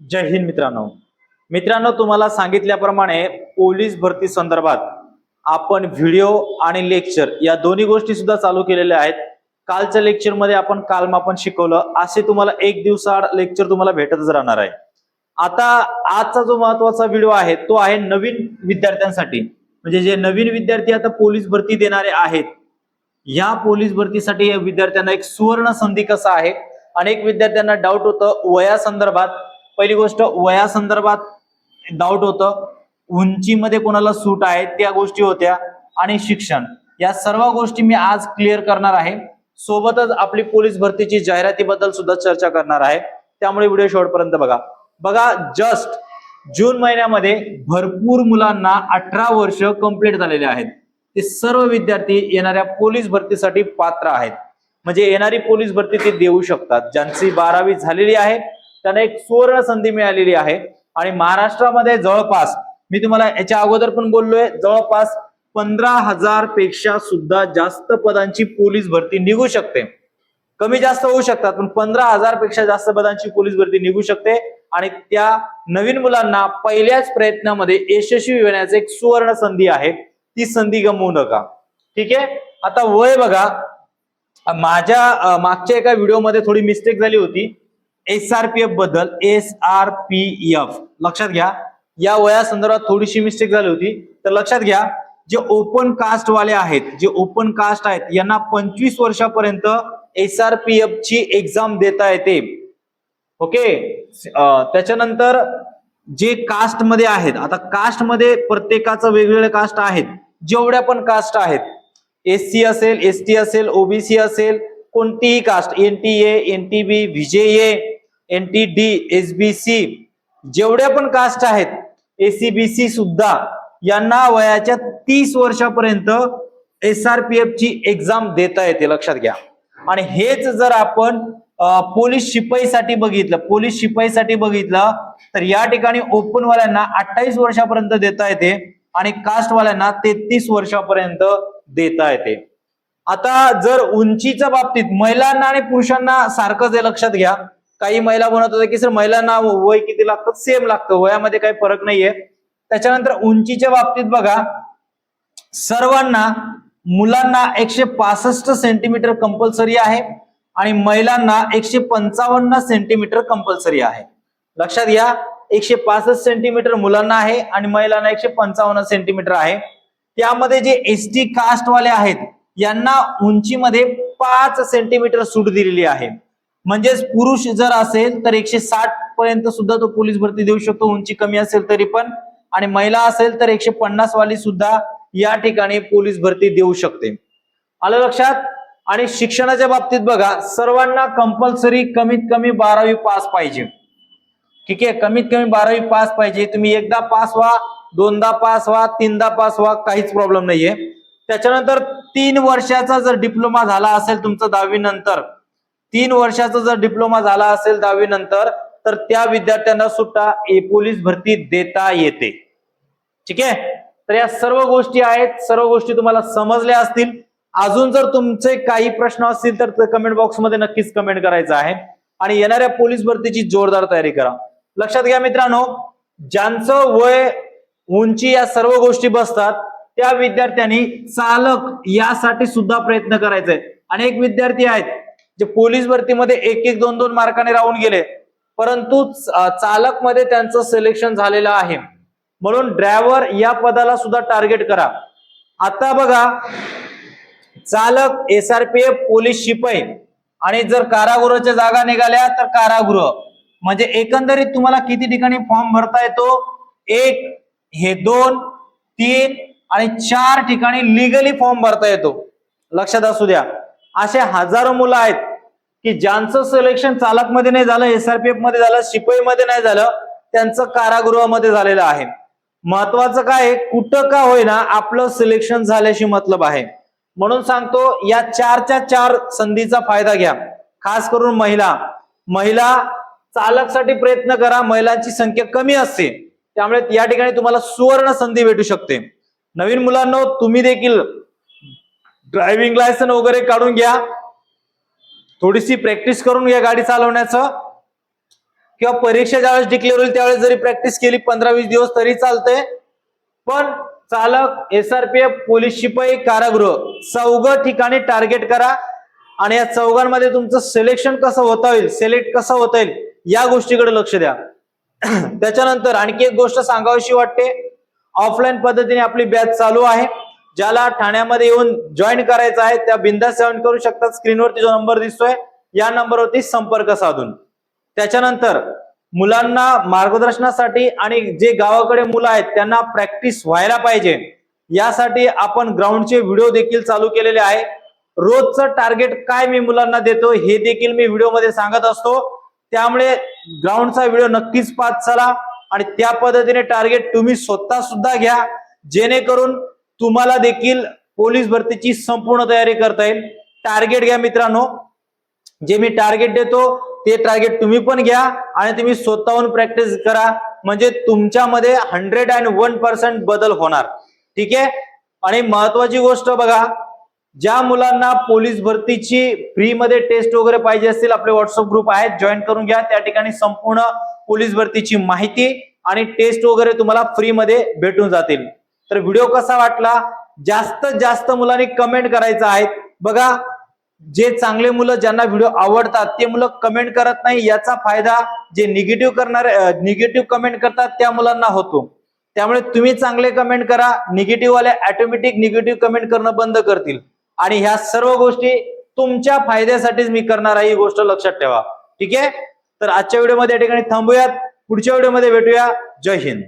जय हिंद मित्रांनो. मित्रांनो तुम्हाला सांगितल्याप्रमाणे पोलीस भरती संदर्भात आपण व्हिडिओ आणि लेक्चर या दोन्ही गोष्टी सुद्धा चालू केलेल्या आहेत. कालच्या लेक्चरमध्ये आपण कालमापन शिकवलं. असे तुम्हाला एक दिवसाआड लेक्चर तुम्हाला भेटतच राहणार आहे. आता आजचा जो महत्त्वाचा व्हिडिओ आहे तो आहे नवीन विद्यार्थ्यांसाठी. म्हणजे जे नवीन विद्यार्थी आता पोलीस भरती देणारे आहेत या पोलीस भरतीसाठी या विद्यार्थ्यांना एक सुवर्ण संधी कसा आहे? अनेक विद्यार्थ्यांना डाऊट होतं. वया संदर्भात पहिली गोष्ट वया संदर्भात डाऊट होतं. उंचीमध्ये कोणाला सूट आहे त्या गोष्टी होत्या. आणि शिक्षण. या सर्व गोष्टी मी आज क्लिअर करणार आहे. सोबतच आपली पोलीस भरतीची जाहिरातीबद्दल सुद्धा चर्चा करणार आहे. त्यामुळे व्हिडिओ शेवटपर्यंत बघा. बघा जस्ट जून महिन्यामध्ये भरपूर मुलांना अठरा वर्ष कंप्लीट झालेले आहेत. ते सर्व विद्यार्थी येणाऱ्या पोलीस भरतीसाठी पात्र आहेत. म्हणजे येणारी पोलीस भरती ते देऊ शकतात. ज्यांची बारावी झालेली आहे त्यांना एक सुवर्ण संधी मिळालेली आहे. आणि महाराष्ट्रामध्ये जवळपास मी तुम्हाला याच्या अगोदर पण बोललोय जवळपास पंधरा हजारपेक्षा सुद्धा जास्त पदांची पोलीस भरती निघू शकते. कमी जास्त होऊ शकतात पण पंधरा हजारपेक्षा जास्त पदांची पोलीस भरती निघू शकते. आणि त्या नवीन मुलांना पहिल्याच प्रयत्नामध्ये यशस्वी होण्याची एक सुवर्ण संधी आहे. ती संधी गमवू नका. ठीक आहे? आता वय बघा. माझ्या मागच्या एका व्हिडिओमध्ये थोडी मिस्टेक झाली होती. एस आर पी एफबद्दल एस आर पी एफ लक्षात घ्या या वया संदर्भात थोडीशी मिस्टेक झाली होती. तर लक्षात घ्या जे ओपन कास्ट वाले आहेत जे ओपन कास्ट आहेत यांना पंचवीस वर्षापर्यंत एस आर पी एफ ची एक्झाम देता येते. ओके त्याच्यानंतर जे कास्टमध्ये आहेत आता कास्टमध्ये प्रत्येकाचं वेगवेगळे कास्ट आहेत. जेवढ्या पण कास्ट आहेत एस सी असेल एस टी असेल ओबीसी असेल कोणतीही caste N T A N T B VJ N T D S B C जेवढ्या पण कास्ट आहेत एसीबीसी सुद्धा यांना वयाच्या तीस वर्षापर्यंत एस आर पी एफ ची एक्झाम देता येते लक्षात घ्या. आणि हेच जर आपण पोलीस शिपाईसाठी बघितलं पोलीस शिपाईसाठी बघितलं तर या ठिकाणी ओपन वाल्यांना अठ्ठावीस वर्षापर्यंत देता येते आणि कास्ट वाल्यांना तेहतीस वर्षापर्यंत देता येते. आता जर उंचीच्या बाबतीत महिलांना आणि पुरुषांना सारखंच आहे लक्षात घ्या. काही महिला म्हणत होत्या की सर महिलांना वय किती लागतं? सेम लागतं. वयामध्ये काही फरक नाहीये. त्याच्यानंतर उंचीच्या बाबतीत बघा. सर्वांना मुलांना एकशे पासष्ट सेंटीमीटर कंपल्सरी आहे आणि महिलांना एकशे पंचावन्न सेंटीमीटर कंपल्सरी आहे. लक्षात घ्या एकशे पासष्ट सेंटीमीटर मुलांना आहे आणि महिलांना एकशे पंचावन्न सेंटीमीटर आहे. त्यामध्ये जे एस टी कास्ट वाले आहेत यांना उंचीमध्ये पाच सेंटीमीटर सूट दिलेली आहे. म्हणजेच पुरुष जर असेल तर एकशे साठ पर्यंत सुद्धा तो पोलीस भरती देऊ शकतो. उंची कमी असेल तरी पण. आणि महिला असेल तर एकशे पन्नास वाली सुद्धा या ठिकाणी पोलीस भरती देऊ शकते. आलं लक्षात? आणि शिक्षणाच्या बाबतीत बघा सर्वांना कंपल्सरी कमीत कमी बारावी पास पाहिजे. ठीक आहे? कमीत कमी बारावी पास पाहिजे. तुम्ही एकदा पास व्हा दोनदा पास व्हा तीनदा पास व्हा काहीच प्रॉब्लेम नाहीये. त्याच्यानंतर तीन वर्षाचा जर डिप्लोमा झाला असेल तुमचा दहावी नंतर तीन वर्षाचा जर डिप्लोमा झाला असेल दहावी नंतर तर त्या विद्यार्थ्यांना सुद्धा ए पोलीस भरती देता येते. ठीक आहे? तर या सर्व गोष्टी आहेत सर्व गोष्टी तुम्हाला समजल्या असतील. अजून जर तुमचे काही प्रश्न असतील तर कमेंट बॉक्समध्ये नक्कीच कमेंट करायचं आहे. आणि येणाऱ्या पोलीस भरतीची जोरदार तयारी करा. लक्षात घ्या मित्रांनो ज्यांचं वय उंची या सर्व गोष्टी बसतात त्या विद्यार्थ्यांनी चालक यासाठी सुद्धा प्रयत्न करायचा आहे अनेक विद्यार्थी आहेत जे पोलीस भरतीमध्ये एक एक दोन दोन मार्काने राहून गेले. परंतु चालकमध्ये त्यांचं सिलेक्शन झालेलं आहे. म्हणून ड्रायव्हर या पदाला सुद्धा टार्गेट करा. आता बघा चालक S R P F police शिपाई आणि जर कारागृहाच्या जागा निघाल्या तर कारागृह. म्हणजे एकंदरीत तुम्हाला किती ठिकाणी फॉर्म भरता येतो? एक हे दोन तीन आणि चार ठिकाणी लिगली फॉर्म भरता येतो. लक्षात असू द्या. असे हजारो मुलं आहेत. की ज्यांचं सिलेक्शन चालकमध्ये नाही झालं एसआरपीएफमध्ये झालं शिपाई मध्ये नाही झालं त्यांचं कारागृहामध्ये झालेलं आहे. महत्वाचं काय कुठं का होईना आपलं सिलेक्शन झाल्याशी मतलब आहे. म्हणून सांगतो या चारच्या चार संधीचा फायदा घ्या. खास करून महिला. महिला चालकसाठी प्रयत्न करा महिलांची संख्या कमी असते. त्यामुळे या ठिकाणी तुम्हाला सुवर्ण संधी भेटू शकते. नवीन मुलांना तुम्ही देखील ड्रायव्हिंग लायसन वगैरे काढून घ्या. थोडीशी प्रॅक्टिस करून घ्या गाडी चालवण्याचं. किंवा परीक्षा ज्यावेळेस डिक्लेअर होईल त्यावेळेस जरी प्रॅक्टिस केली पंधरा वीस दिवस तरी चालते पण चालक एसआरपीएफ पोलीस शिपाई कारागृह चौघ ठिकाणी टार्गेट करा. आणि या चौघांमध्ये तुमचं सिलेक्शन कसं होता येईल सिलेक्ट कसं होता येईल या गोष्टीकडे लक्ष द्या. त्याच्यानंतर आणखी एक गोष्ट सांगावीशी वाटते. ऑफलाईन पद्धतीने आपली बॅच चालू आहे. ज्याला ठाण्यामध्ये येऊन जॉईन करायचं आहे त्या बिंदास जॉईन करू शकतात. स्क्रीनवरती जो नंबर दिसतोय या नंबरवरती संपर्क साधून. त्याच्यानंतर मुलांना मार्गदर्शनासाठी आणि जे गावाकडे मुलं आहेत त्यांना प्रॅक्टिस व्हायला पाहिजे. यासाठी आपण ग्राउंडचे व्हिडिओ देखील चालू केलेले आहे. रोजचं टार्गेट काय मी मुलांना देतो हे देखील मी व्हिडिओमध्ये सांगत असतो. त्यामुळे ग्राउंडचा व्हिडिओ नक्कीच पाच चला आणि त्या पद्धतीने टार्गेट तुम्ही स्वतः सुद्धा घ्या. जेणेकरून तुम्हाला देखील पोलीस भरतीची संपूर्ण तयारी करता येईल. टार्गेट घ्या मित्रांनो. जे मी टार्गेट देतो ते टार्गेट तुम्ही पण घ्या आणि तुम्ही स्वतःहून प्रॅक्टिस करा. म्हणजे तुमच्यामध्ये हंड्रेड अँड वन पर्सेंट बदल होणार. ठीक आहे? आणि महत्वाची गोष्ट बघा ज्या मुलांना पोलीस भरतीची फ्री मध्ये टेस्ट वगैरे पाहिजे असतील आपले व्हॉट्सअप ग्रुप आहेत जॉईन करून घ्या. त्या ठिकाणी संपूर्ण पोलीस भरतीची माहिती आणि टेस्ट वगैरे तुम्हाला फ्री मध्ये भेटून जातील. तर व्हिडिओ कसा वाटला? जास्त जास्त मुलांनी कमेंट करायचं आहे. बघा जे चांगले मुलं ज्यांना व्हिडिओ आवडतात ते मुलं कमेंट करत नाही. याचा फायदा जे निगेटिव्ह करणारे निगेटिव्ह कमेंट करतात त्या मुलांना होतो. त्यामुळे तुम्ही चांगले कमेंट करा. निगेटिव्ह वाले ऑटोमॅटिक निगेटिव्ह कमेंट करणं बंद करतील. आणि ह्या सर्व गोष्टी तुमच्या फायद्यासाठीच मी करणार आहे. ही गोष्ट लक्षात ठेवा. ठीक आहे? तर आजच्या व्हिडिओमध्ये या ठिकाणी थांबूयात. पुढच्या व्हिडिओमध्ये भेटूया. जय हिंद.